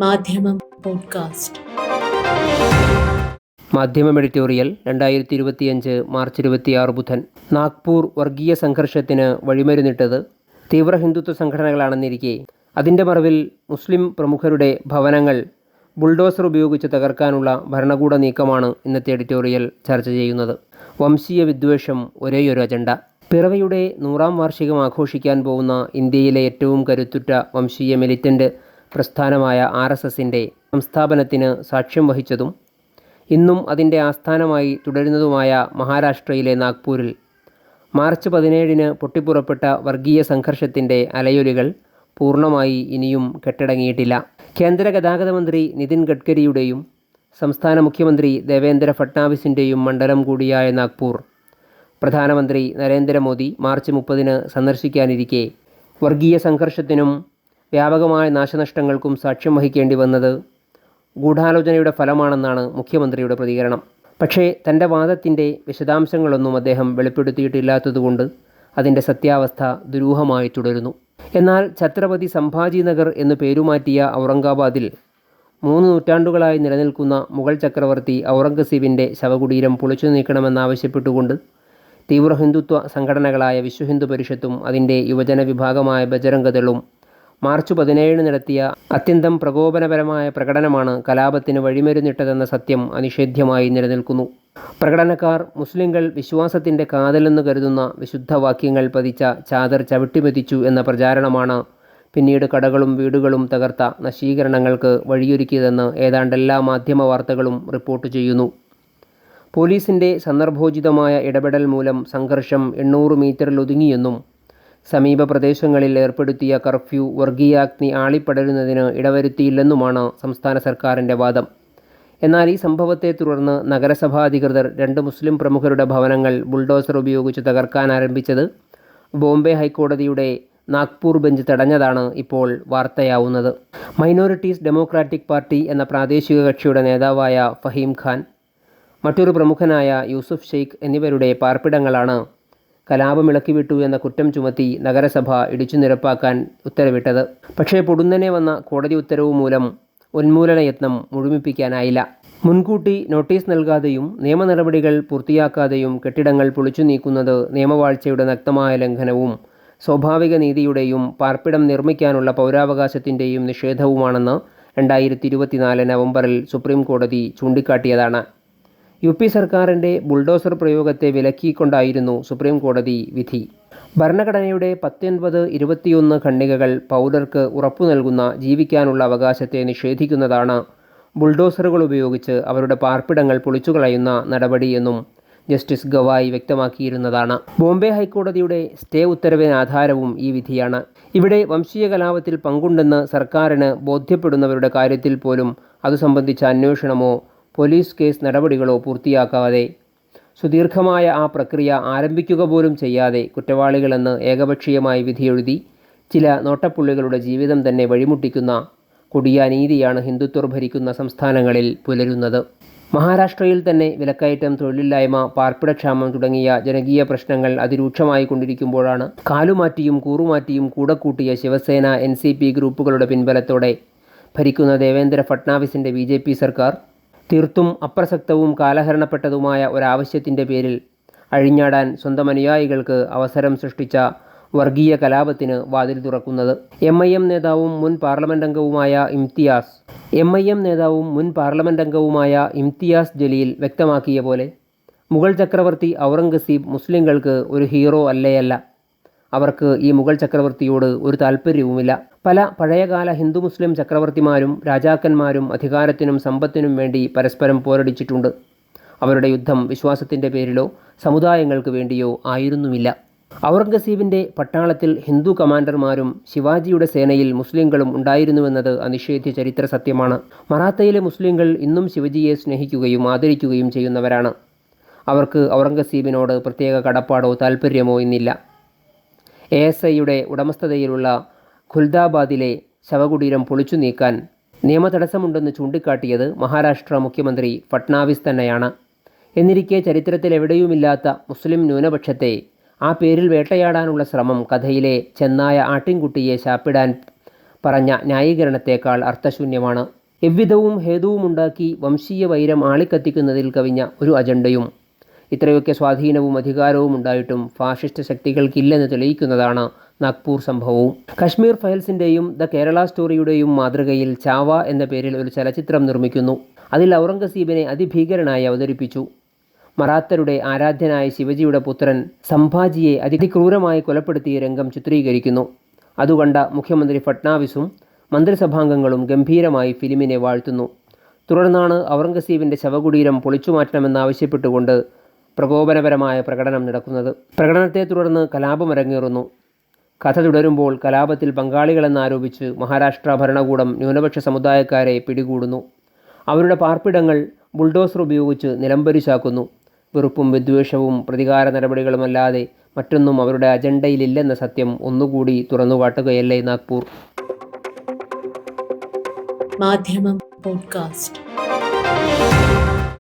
മാധ്യമം പോഡ്കാസ്റ്റ്. മാധ്യമം എഡിറ്റോറിയൽ രണ്ടായിരത്തി ഇരുപത്തിയഞ്ച് മാർച്ച് ഇരുപത്തിയാറ് ബുധൻ. നാഗ്പൂർ വർഗീയ സംഘർഷത്തിന് വഴിമരുന്നിട്ടത് തീവ്ര ഹിന്ദുത്വ സംഘടനകളാണെന്നിരിക്കെ. അതിന്റെ മറവിൽ മുസ്ലിം പ്രമുഖരുടെ ഭവനങ്ങൾ ബുൾഡോസർ ഉപയോഗിച്ച് തകർക്കാനുള്ള ഭരണകൂട നീക്കമാണ് ഇന്നത്തെ എഡിറ്റോറിയൽ ചർച്ച ചെയ്യുന്നത്. വംശീയ വിദ്വേഷം ഒരേയൊരു അജണ്ട. പിറവിയുടെ നൂറാം വാർഷികം ആഘോഷിക്കാൻ പോകുന്ന ഇന്ത്യയിലെ ഏറ്റവും കരുത്തുറ്റ വംശീയ മിലിറ്റന്റ് പ്രസ്ഥാനമായ ആർ എസ് എസിന്റെ സംസ്ഥാപനത്തിന് സാക്ഷ്യം വഹിച്ചതും ഇന്നും അതിന്റെ ആസ്ഥാനമായി തുടരുന്നതുമായ മഹാരാഷ്ട്രയിലെ നാഗ്പൂരിൽ മാർച്ച് പതിനേഴിന് പൊട്ടിപ്പുറപ്പെട്ട വർഗീയ സംഘർഷത്തിന്റെ അലയൊലികൾ പൂർണമായി ഇനിയും കെട്ടടങ്ങിയിട്ടില്ല. കേന്ദ്ര ഗതാഗത മന്ത്രി നിതിൻ ഗഡ്കരിയുടെയും സംസ്ഥാന മുഖ്യമന്ത്രി ദേവേന്ദ്ര ഫട്നാവിസിന്റെയും മണ്ഡലം കൂടിയായ നാഗ്പൂർ. പ്രധാനമന്ത്രി നരേന്ദ്രമോദി മാർച്ച് മുപ്പതിന് സന്ദർശിക്കാനിരിക്കെ. വർഗീയ സംഘർഷത്തിനും വ്യാപകമായ നാശനഷ്ടങ്ങൾക്കും സാക്ഷ്യം വഹിക്കേണ്ടി വന്നത് ഗൂഢാലോചനയുടെ ഫലമാണെന്നാണ് മുഖ്യമന്ത്രിയുടെ പ്രതികരണം. പക്ഷേ തന്റെ വാദത്തിന്റെ വിശദാംശങ്ങളൊന്നും അദ്ദേഹം വെളിപ്പെടുത്തിയിട്ടില്ലാത്തതുകൊണ്ട് അതിന്റെ സത്യാവസ്ഥ ദുരൂഹമായി തുടരുന്നു. എന്നാൽ ഛത്രപതി സംഭാജി നഗർ എന്ന് പേരുമാറ്റിയ ഔറംഗാബാദിൽ മൂന്ന് നൂറ്റാണ്ടുകളായി നിലനിൽക്കുന്ന മുഗൾ ചക്രവർത്തി ഔറംഗസീബിന്റെ ശവകുടീരം പൊളിച്ചു നീക്കണമെന്നാവശ്യപ്പെട്ടുകൊണ്ട് തീവ്ര ഹിന്ദുത്വ സംഘടനകളായ വിശ്വഹിന്ദു പരിഷത്തും അതിന്റെ യുവജന വിഭാഗമായ ബജരംഗദളും മാർച്ച് പതിനേഴിന് നടത്തിയ അത്യന്തം പ്രകോപനപരമായ പ്രകടനമാണ് കലാപത്തിന് വഴിമരുന്നിട്ടതെന്ന സത്യം അനിഷേധ്യമായി നിലനിൽക്കുന്നു. പ്രകടനക്കാർ മുസ്ലിങ്ങൾ വിശ്വാസത്തിന്റെ കാതലെന്ന് കരുതുന്ന വിശുദ്ധ വാക്യങ്ങൾ പതിച്ച ചാദർ ചവിട്ടിമെതിച്ചു എന്ന പ്രചാരണമാണ് പിന്നീട് കടകളും വീടുകളും തകർത്ത നശീകരണങ്ങൾക്ക് വഴിയൊരുക്കിയതെന്ന് ഏതാണ്ടെല്ലാ മാധ്യമ വാർത്തകളും റിപ്പോർട്ട് ചെയ്യുന്നു. പോലീസിന്റെ സന്ദർഭോചിതമായ ഇടപെടൽ മൂലം സംഘർഷം എണ്ണൂറ് മീറ്ററിൽ ഒതുങ്ങിയെന്നും സമീപ പ്രദേശങ്ങളിൽ ഏർപ്പെടുത്തിയ കർഫ്യൂ വർഗീയാഗ്നി ആളിപ്പടരുന്നതിന് ഇടവരുത്തിയില്ലെന്നുമാണ് സംസ്ഥാന സർക്കാരിന്റെ വാദം. എന്നാൽ ഈ സംഭവത്തെ തുടർന്ന് നഗരസഭാ അധികൃതർ രണ്ട് മുസ്ലിം പ്രമുഖരുടെ ഭവനങ്ങൾ ബുൾഡോസർ ഉപയോഗിച്ച് തകർക്കാൻ ആരംഭിച്ചത് ബോംബെ ഹൈക്കോടതിയുടെ നാഗ്പൂർ ബെഞ്ച് തടഞ്ഞതാണ് ഇപ്പോൾ വാർത്തയാവുന്നത്. മൈനോറിറ്റീസ് ഡെമോക്രാറ്റിക് പാർട്ടി എന്ന പ്രാദേശിക കക്ഷിയുടെ നേതാവായ ഫഹീം ഖാൻ മറ്റൊരു പ്രമുഖനായ യൂസുഫ് ഷെയ്ഖ് എന്നിവരുടെ പാർപ്പിടങ്ങളാണ് കലാപം ഇളക്കിവിട്ടു എന്ന കുറ്റം ചുമത്തി നഗരസഭ ഇടിച്ചു നിരപ്പാക്കാൻ ഉത്തരവിട്ടത്. പക്ഷേ പൊടുന്നനെ വന്ന കോടതി ഉത്തരവ് മൂലം ഉന്മൂലന യത്നം മുഴുമിപ്പിക്കാനായില്ല. മുൻകൂട്ടി നോട്ടീസ് നൽകാതെയും നിയമ നടപടികൾ പൂർത്തിയാക്കാതെയും കെട്ടിടങ്ങൾ പൊളിച്ചു നീക്കുന്നത് നിയമവാഴ്ചയുടെ നഗ്നമായ ലംഘനവും സ്വാഭാവിക നീതിയുടെയും പാർപ്പിടം നിർമ്മിക്കാനുള്ള പൗരാവകാശത്തിന്റെയും നിഷേധവുമാണെന്ന് രണ്ടായിരത്തി ഇരുപത്തിനാല് നവംബറിൽ സുപ്രീം കോടതി ചൂണ്ടിക്കാട്ടിയതാണ്. യു പി സർക്കാരിന്റെ ബുൾഡോസർ പ്രയോഗത്തെ വിലക്കിക്കൊണ്ടായിരുന്നു സുപ്രീം കോടതി വിധി. ഭരണഘടനയുടെ പത്തൊൻപത് ഇരുപത്തിയൊന്ന് ഖണ്ഡികകൾ പൗരർക്ക് ഉറപ്പു നൽകുന്ന ജീവിക്കാനുള്ള അവകാശത്തെ നിഷേധിക്കുന്നതാണ് ബുൾഡോസറുകൾ ഉപയോഗിച്ച് അവരുടെ പാർപ്പിടങ്ങൾ പൊളിച്ചുകളയുന്ന നടപടിയെന്നും ജസ്റ്റിസ് ഗവായി വ്യക്തമാക്കിയിരുന്നതാണ്. ബോംബെ ഹൈക്കോടതിയുടെ സ്റ്റേ ഉത്തരവിന് ആധാരവും ഈ വിധിയാണ്. ഇവിടെ വംശീയ കലാപത്തിൽ പങ്കുണ്ടെന്ന് സർക്കാരിന് ബോധ്യപ്പെടുന്നവരുടെ കാര്യത്തിൽ പോലും അത് സംബന്ധിച്ച അന്വേഷണമോ പോലീസ് കേസ് നടപടികളോ പൂർത്തിയാക്കാതെ സുദീർഘമായ ആ പ്രക്രിയ ആരംഭിക്കുക പോലും ചെയ്യാതെ കുറ്റവാളികളെന്ന് ഏകപക്ഷീയമായി വിധിയെഴുതി ചില നോട്ടപ്പുള്ളികളുടെ ജീവിതം തന്നെ വഴിമുട്ടിക്കുന്ന കൊടിയ നീതിയാണ് ഹിന്ദുത്വർ ഭരിക്കുന്ന സംസ്ഥാനങ്ങളിൽ പുലരുന്നത്. മഹാരാഷ്ട്രയിൽ തന്നെ വിലക്കയറ്റം തൊഴിലില്ലായ്മ പാർപ്പിടക്ഷാമം തുടങ്ങിയ ജനകീയ പ്രശ്നങ്ങൾ അതിരൂക്ഷമായി കൊണ്ടിരിക്കുമ്പോഴാണ് കാലുമാറ്റിയും കൂറുമാറ്റിയും കൂടക്കൂട്ടിയ ശിവസേന എൻ ഗ്രൂപ്പുകളുടെ പിൻബലത്തോടെ ഭരിക്കുന്ന ദേവേന്ദ്ര ഫട്നാവിസിന്റെ ബി സർക്കാർ തീർത്തും അപ്രസക്തവും കാലഹരണപ്പെട്ടതുമായ ഒരാവശ്യത്തിന്റെ പേരിൽ അഴിഞ്ഞാടാൻ സ്വന്തം അനുയായികൾക്ക് അവസരം സൃഷ്ടിച്ച വർഗീയ കലാപത്തിന് വാതിൽ തുറക്കുന്നത്. എം ഐ എം നേതാവും മുൻ പാർലമെന്റ് അംഗവുമായ ഇംതിയാസ്. എം ഐ എം നേതാവും മുൻ പാർലമെന്റ് അംഗവുമായ ഇംതിയാസ് ജലീൽ വ്യക്തമാക്കിയ പോലെ മുഗൾ ചക്രവർത്തി ഔറംഗസീബ് മുസ്ലിങ്ങൾക്ക് ഒരു ഹീറോ അല്ലേയല്ല. അവർക്ക് ഈ മുഗൾ ചക്രവർത്തിയോട് ഒരു താല്പര്യവുമില്ല. പല പഴയകാല ഹിന്ദു മുസ്ലിം ചക്രവർത്തിമാരും രാജാക്കന്മാരും അധികാരത്തിനും സമ്പത്തിനും വേണ്ടി പരസ്പരം പോരടിച്ചിട്ടുണ്ട്. അവരുടെ യുദ്ധം വിശ്വാസത്തിന്റെ പേരിലോ സമുദായങ്ങൾക്ക് വേണ്ടിയോ ആയിരുന്നുമില്ല. ഔറംഗസീബിന്റെ പട്ടാളത്തിൽ ഹിന്ദു കമാൻഡർമാരും ശിവാജിയുടെ സേനയിൽ മുസ്ലിങ്ങളും ഉണ്ടായിരുന്നുവെന്നത് അനിഷേധ്യ ചരിത്ര സത്യമാണ്. മറാത്തയിലെ മുസ്ലിങ്ങൾ ഇന്നും ശിവജിയെ സ്നേഹിക്കുകയും ആദരിക്കുകയും ചെയ്യുന്നവരാണ്. അവർക്ക് ഔറംഗസീബിനോട് പ്രത്യേക കടപ്പാടോ താല്പര്യമോ ഇന്നില്ല. എ എസ് ഐയുടെ ഉടമസ്ഥതയിലുള്ള ഖുൽദാബാദിലെ ശവകുടീരം പൊളിച്ചു നീക്കാൻ നിയമതടസ്സമുണ്ടെന്ന് ചൂണ്ടിക്കാട്ടിയത് മഹാരാഷ്ട്ര മുഖ്യമന്ത്രി ഫട്നാവിസ് തന്നെയാണ്. എന്നിരിക്കെ ചരിത്രത്തിൽ എവിടെയുമില്ലാത്ത മുസ്ലിം ന്യൂനപക്ഷത്തെ ആ പേരിൽ വേട്ടയാടാനുള്ള ശ്രമം കഥയിലെ ചെന്നായ ആട്ടിൻകുട്ടിയെ ശാപ്പിടാൻ പറഞ്ഞ ന്യായീകരണത്തേക്കാൾ അർത്ഥശൂന്യമാണ്. എവ്വിധവും ഹേതുവുമുണ്ടാക്കി വംശീയ വൈരം ആളിക്കത്തിക്കുന്നതിൽ കവിഞ്ഞ ഒരു അജണ്ടയും ഇത്രയൊക്കെ സ്വാധീനവും അധികാരവും ഉണ്ടായിട്ടും ഫാഷിസ്റ്റ് ശക്തികൾക്കില്ലെന്ന് തെളിയിക്കുന്നതാണ് നാഗ്പൂർ സംഭവവും. കശ്മീർ ഫയൽസിന്റെയും ദ കേരള സ്റ്റോറിയുടെയും മാതൃകയിൽ ചാവ എന്ന പേരിൽ ഒരു ചലച്ചിത്രം നിർമ്മിക്കുന്നു. അതിൽ ഔറംഗസീബിനെ അതിഭീകരനായി അവതരിപ്പിച്ചു. മറാത്തരുടെ ആരാധ്യനായ ശിവജിയുടെ പുത്രൻ സംഭാജിയെ അതിക്രൂരമായി കൊലപ്പെടുത്തിയ രംഗം ചിത്രീകരിക്കുന്നു. അതുകണ്ട മുഖ്യമന്ത്രി ഫട്നാവിസും മന്ത്രിസഭാംഗങ്ങളും ഗംഭീരമായി ഫിലിമിനെ വാഴ്ത്തുന്നു. തുടർന്നാണ് ഔറംഗസീബിന്റെ ശവകുടീരം പൊളിച്ചുമാറ്റണമെന്നാവശ്യപ്പെട്ടുകൊണ്ട് പ്രകോപനപരമായ പ്രകടനം നടക്കുന്നത്. പ്രകടനത്തെ തുടർന്ന് കലാപം അരങ്ങേറുന്നു. കഥ തുടരുമ്പോൾ കലാപത്തിൽ പങ്കാളികളെന്നാരോപിച്ച് മഹാരാഷ്ട്ര ഭരണകൂടം ന്യൂനപക്ഷ സമുദായക്കാരെ പിടികൂടുന്നു. അവരുടെ പാർപ്പിടങ്ങൾ ബുൾഡോസർ ഉപയോഗിച്ച് നിലംപരിശാക്കുന്നു. വെറുപ്പും വിദ്വേഷവും പ്രതികാര നടപടികളുമല്ലാതെ മറ്റൊന്നും അവരുടെ അജണ്ടയിലില്ലെന്ന സത്യം ഒന്നുകൂടി തുറന്നുകാട്ടുകയല്ലേ നാഗ്പൂർ. മാധ്യമം പോഡ്കാസ്റ്റ്.